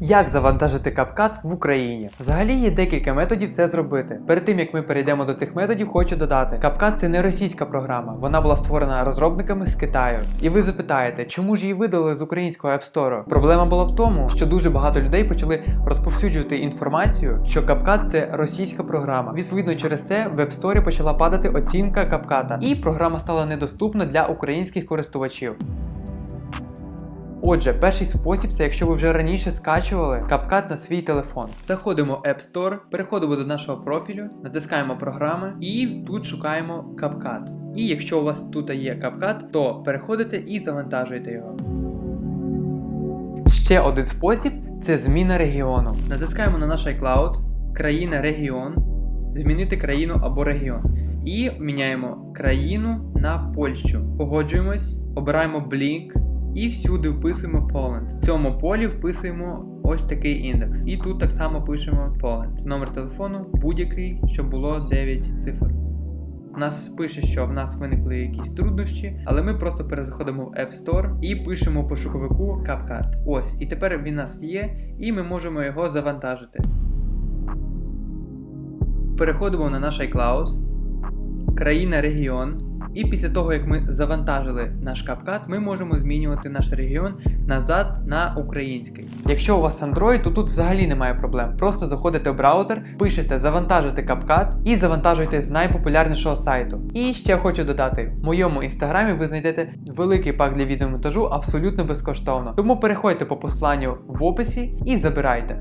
Як завантажити CapCut в Україні? Взагалі є декілька методів це зробити. Перед тим як ми перейдемо до цих методів, хочу додати: CapCut це не російська програма, вона була створена розробниками з Китаю. І ви запитаєте, чому ж її видали з українського App Store? Проблема була в тому, що дуже багато людей почали розповсюджувати інформацію, що CapCut це російська програма. Відповідно, через це в App Store почала падати оцінка CapCut, і програма стала недоступна для українських користувачів. Отже, перший спосіб це якщо ви вже раніше скачували CapCut на свій телефон. Заходимо в App Store, переходимо до нашого профілю, натискаємо програми і тут шукаємо CapCut. І якщо у вас тут є CapCut, то переходите і завантажуєте його. Ще один спосіб це зміна регіону. Натискаємо на наш iCloud, країна регіон, змінити країну або регіон. І міняємо країну на Польщу. Погоджуємось, обираємо Blink і всюди вписуємо Poland. В цьому полі вписуємо ось такий індекс. І тут так само пишемо Poland. Номер телефону будь-який, щоб було 9 цифр. Нас пише, що в нас виникли якісь труднощі, але ми просто перезаходимо в App Store і пишемо пошуковику CapCut. Ось, і тепер він у нас є, і ми можемо його завантажити. Переходимо на наш iCloud, країна регіон. І після того, як ми завантажили наш CapCut, ми можемо змінювати наш регіон назад на український. Якщо у вас Android, то тут взагалі немає проблем. Просто заходите в браузер, пишете завантажити CapCut і завантажуєте з найпопулярнішого сайту. І ще хочу додати: в моєму інстаграмі ви знайдете великий пак для відеомонтажу абсолютно безкоштовно. Тому переходьте по посиланню в описі і забирайте.